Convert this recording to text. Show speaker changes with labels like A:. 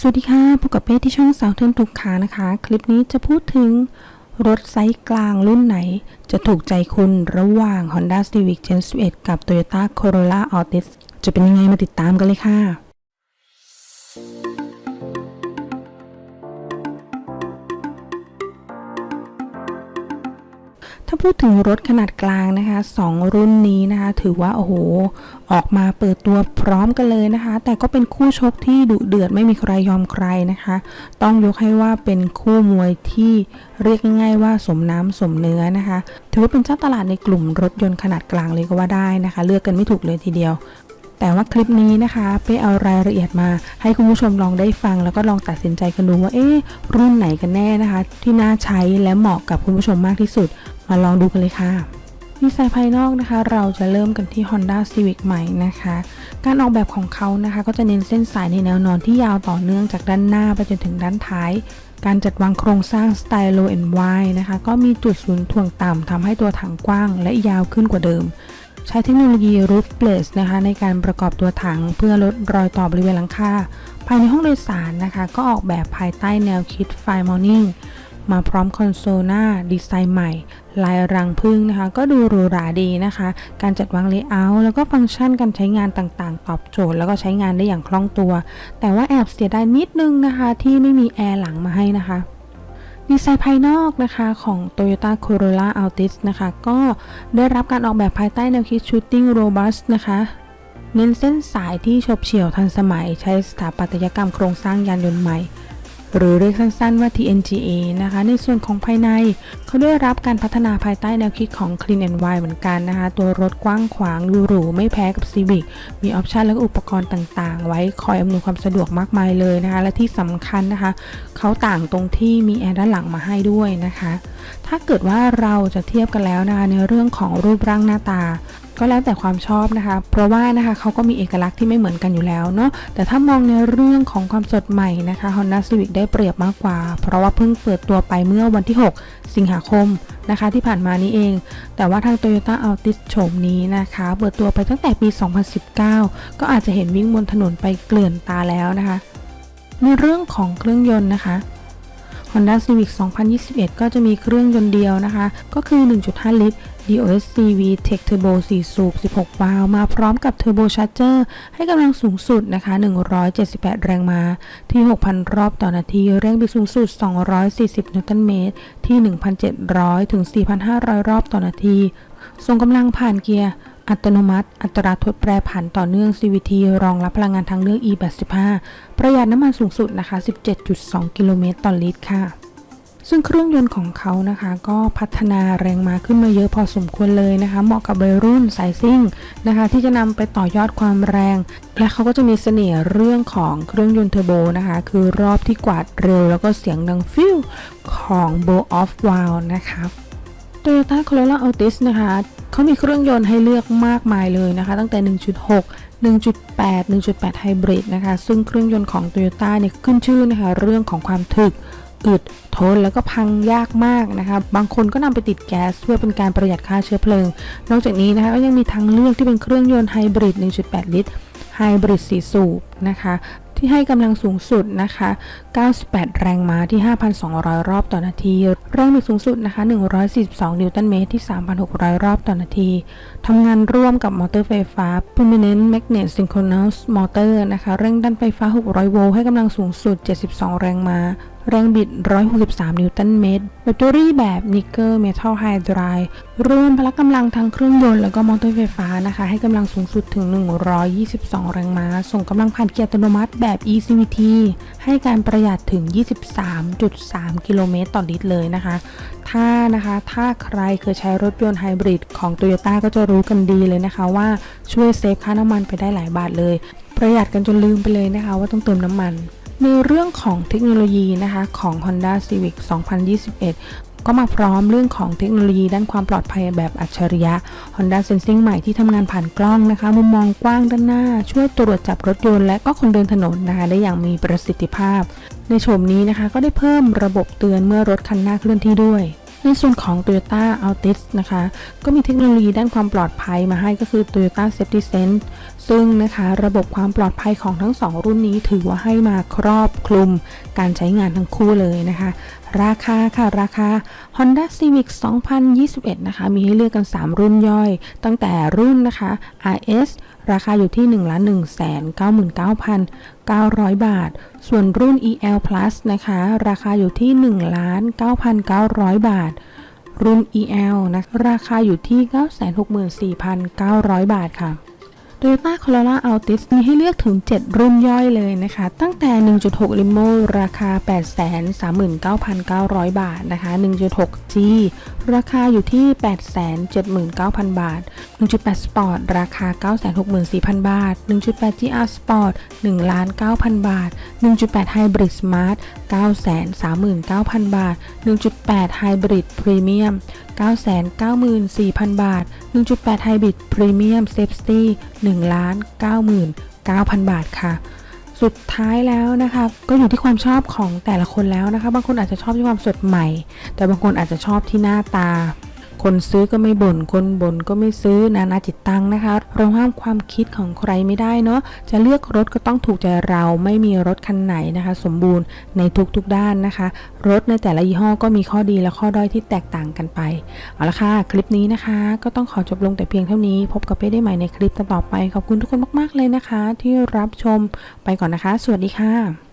A: สวัสดีค่ะพบกับเป้ที่ช่องสาวเทินถูกขานะคะ คลิปนี้จะพูดถึงรถไซส์กลางรุ่นไหน จะถูกใจคุณระหว่าง Honda Civic Gen 11 กับ Toyota Corolla Altis จะเป็นยังไงมาติดตามกันเลยค่ะ ถ้าพูดถึงรถขนาดกลางนะคะสองรุ่นนี้นะคะถือว่าโอ้โหออกมาเปิดตัวพร้อมกันเลยนะคะ แต่ก็เป็นคู่ชกที่ดุเดือดไม่มีใครยอมใครนะคะ ต้องยกให้ว่าเป็นคู่มวยที่เรียกง่ายๆว่าสมน้ำสมเนื้อนะคะ ถือว่าเป็นเจ้าตลาดในกลุ่มรถยนต์ขนาดกลางเลยก็ว่าได้นะคะ เลือกกันไม่ถูกเลยทีเดียวแต่ว่าคลิปนี้นะคะเป้เอารายละเอียดมาให้คุณผู้ชมลองได้ฟัง แล้วก็ลองตัดสินใจกันดูว่าเอ๊ะรุ่นไหนกันแน่นะคะ ที่น่าใช้และเหมาะกับคุณผู้ชมมากที่สุด มาลองดูกันเลยค่ะดีไซน์ภายนอกนะคะ เราจะเริ่มกันที่ Honda Civic ใหม่นะคะ การออกแบบของเขานะคะ ก็จะเน้นเส้นสายในแนวนอนที่ยาวต่อเนื่องจากด้านหน้าไปจนถึงด้านท้าย การจัดวางโครงสร้างสไตล์ low and wide นะคะ ก็มีจุดศูนย์ถ่วงต่ำทำให้ตัวถังกว้างและยาวขึ้นกว่าเดิม ใช้เทคโนโลยี Roof Place นะคะ ในการประกอบตัวถังเพื่อลดรอยต่อบริเวณหลังคาภายในห้องโดยสารนะคะ ก็ออกแบบภายใต้แนวคิด Fine Morning มาพร้อมคอนโซลหน้าดีไซน์ใหม่ ลายรังพึ่งนะคะ ก็ดูหรูหราดีนะคะ การจัดวางเลเยอร์แล้วก็ฟังก์ชันการใช้งานต่างๆ ตอบโจทย์ แล้วก็ใช้งานได้อย่างคล่องตัว แต่ว่าแอบเสียดายนิดนึงนะคะ ที่ไม่มีแอร์หลังมาให้นะคะดีไซน์ภายนอกนะคะของ Toyota Corolla Altis นะคะ ก็ได้รับการออกแบบภายใต้แนวคิด Shooting Robust นะคะเน้นเส้นสายที่ฉบเฉี่ยวทันสมัยใช้สถาปัตยกรรมโครงสร้างยานยนต์ใหม่ หรือเรียกสั้นๆว่า TNGA นะคะ ในส่วนของภายใน เขาได้รับการพัฒนาภายใต้แนวคิดของ Clean and Wide เหมือนกันนะคะ ตัวรถกว้างขวางดูหรูไม่แพ้กับ Civic มีออปชันและอุปกรณ์ต่างๆ ไว้คอยอำนวยความสะดวกมากมายเลยนะคะ และที่สำคัญนะคะ เขาต่างตรงที่มีแอร์ด้านหลังมาให้ด้วยนะคะ ถ้าเกิดว่าเราจะเทียบกันแล้วนะคะในเรื่องของรูปร่างหน้าตา ก็แล้วแต่ความชอบนะคะ เพราะว่านะคะเขาก็มีเอกลักษณ์ที่ไม่เหมือนกันอยู่แล้วเนาะแต่ถ้ามองในเรื่องของความสดใหม่นะคะ Honda Civic ได้เปรียบมากกว่า เพราะว่าเพิ่งเปิดตัวไปเมื่อวันที่ 6 สิงหาคมนะคะที่ผ่านมานี้เอง แต่ว่าทาง Toyota Altis โฉมนี้นะคะ เปิดตัวไปตั้งแต่ปี 2019 ก็อาจจะเห็นวิ่งบนถนนไปเกลื่อนตาแล้วนะคะ ในเรื่องของเครื่องยนต์นะคะ Honda Civic 2021 ก็จะมีเครื่องยนต์เดียวนะคะ ก็คือ 1.5 ลิตร DOS CV Tech Turbo 4 สูบ 16 วาล์ว มาพร้อมกับ Turbo Charger ให้กำลังสูงสุดนะคะ 178 แรงม้า ที่ 6,000 รอบต่อนาทีแรงบิดสูงสุด 240 นิวตันเมตร ที่ 1,700 ถึง 4,500 รอบต่อนาทีส่งกำลังผ่านเกียร์ อัตโนมัติ อัตราทดแปรผันต่อเนื่อง CVT รองรับพลังงานทางเลือก E85 ประหยัดน้ำมันสูงสุดนะคะ 17.2 กิโลเมตรต่อลิตรค่ะ ซึ่งเครื่องยนต์ของเขานะคะ ก็พัฒนาแรงมาขึ้นมาเยอะพอสมควรเลยนะคะ เหมาะกับวัยรุ่นสายซิ่งนะคะ ที่จะนำไปต่อยอดความแรง และเขาก็จะมีเสน่ห์เรื่องของเครื่องยนต์เทอร์โบนะคะ คือรอบที่กวาดเร็ว แล้วก็เสียงดังฟิวของ Bow off Wow นะคะ Toyota Corolla Altis นะคะ เขามีเครื่องยนต์ให้เลือกมากมายเลยนะคะ ตั้งแต่ 1.6 1.8 1.8 Hybrid นะคะ ซึ่งเครื่องยนต์ของ Toyota เนี่ยขึ้นชื่อนะคะ เรื่องของความถึก อึด ทน แล้วก็พังยากมากนะคะ บางคนก็นำไปติดแก๊สเพื่อเป็นการประหยัดค่าเชื้อเพลิง นอกจากนี้นะคะก็ยังมีทางเลือกที่เป็นเครื่องยนต์ไฮบริด 1.8 ลิตรไฮบริด4สูบนะคะ ที่ให้กำลังสูงสุดนะคะ 98 แรงม้าที่ 5,200 รอบต่อนาที แรงบิดสูงสุดนะคะ 142 นิวตันเมตรที่ 3,600 รอบต่อนาที ทำงานร่วมกับมอเตอร์ไฟฟ้า Permanent Magnet Synchronous Motor นะคะ เร่งดันไฟฟ้า 600 โวลต์ให้กำลังสูงสุด 72 แรงม้าแรงบิด 163 นิวตันเมตร แบตเตอรี่แบบนิกเกอร์เมทัลไฮดรายรวมพละกำลังทั้งเครื่องยนต์แล้วก็มอเตอร์ไฟฟ้านะคะ ให้กำลังสูงสุดถึง 122 แรงม้า ส่งกำลังผ่านเกียร์อัตโนมัติแบบ eCVT ให้การประหยัดถึง 23.3 กิโลเมตรต่อลิตรเลยนะคะ ถ้านะคะถ้าใครเคยใช้รถยนต์ไฮบริดของ Toyota ก็จะรู้กันดีเลยนะคะว่าช่วยเซฟค่าน้ำมันไปได้หลายบาทเลย ประหยัดกันจนลืมไปเลยนะคะว่าต้องเติมน้ำมัน ในเรื่องของเทคโนโลยีนะคะของ Honda Civic 2021ก็มาพร้อมเรื่องของเทคโนโลยีด้านความปลอดภัยแบบอัจฉริยะ Honda Sensing ใหม่ที่ทำงานผ่านกล้องนะคะ มุมมองกว้างด้านหน้า ช่วยตรวจจับรถยนต์และก็คนเดินถนนนะคะ ได้อย่างมีประสิทธิภาพ ในโฉมนี้นะคะก็ได้เพิ่มระบบเตือนเมื่อรถคันหน้าเคลื่อนที่ด้วย ในส่วนของ Toyota Altis นะคะ ก็มีเทคโนโลยีด้านความปลอดภัยมาให้ก็คือ Toyota Safety Sense ซึ่งนะคะระบบความปลอดภัยของทั้ง 2 รุ่นนี้ถือว่าให้มาครอบคลุมการใช้งานทั้งคู่เลยนะคะราคาค่ะ ราคา Honda Civic 2021 นะคะ มีให้เลือกกัน 3 รุ่นย่อย ตั้งแต่รุ่นนะคะ RS ราคาอยู่ที่ 1 1 9 9 900 บาท ส่วนรุ่น EL Plus นะคะ ราคาอยู่ที่ 1 9,900 บาท รุ่น EL นะ ราคาอยู่ที่ 964,900 บาทค่ะ Toyota Corolla Altis มีให้เลือกถึง 7 รุ่นย่อยเลยนะคะ ตั้งแต่ 1.6 Limo ราคา 839,900 บาทนะคะ 1.6G ราคาอยู่ที่ 879,000 บาท 1.8 Sport ราคา 964,000 บาท 1.8 GR Sport 1,900,000 บาท 1.8 Hybrid Smart 939,000 บาท 1.8 Hybrid Premium 994,000 บาท 1.8 ไฮบริดพรีเมียมเซฟตี้1,99,000 บาทค่ะ สุดท้ายแล้วนะคะ ก็อยู่ที่ความชอบของแต่ละคนแล้วนะคะ บางคนอาจจะชอบที่ความสดใหม่ แต่บางคนอาจจะชอบที่หน้าตา คนซื้อก็ไม่บ่น คนบ่นก็ไม่ซื้อนานาจิตตังนะคะ เราห้ามความคิดของใครไม่ได้เนาะ จะเลือกรถก็ต้องถูกใจเราไม่มีรถคันไหนนะคะ สมบูรณ์ในทุกๆด้านนะคะ รถในแต่ละยี่ห้อก็มีข้อดีและข้อด้อยที่แตกต่างกันไป เอาละค่ะ คลิปนี้นะคะ ก็ต้องขอจบลงแต่เพียงเท่านี้ พบกับเป้ได้ใหม่ในคลิปต่อไป ขอบคุณทุกคนมาก ๆเลยนะคะ ที่รับชมไปก่อนนะคะ สวัสดีค่ะ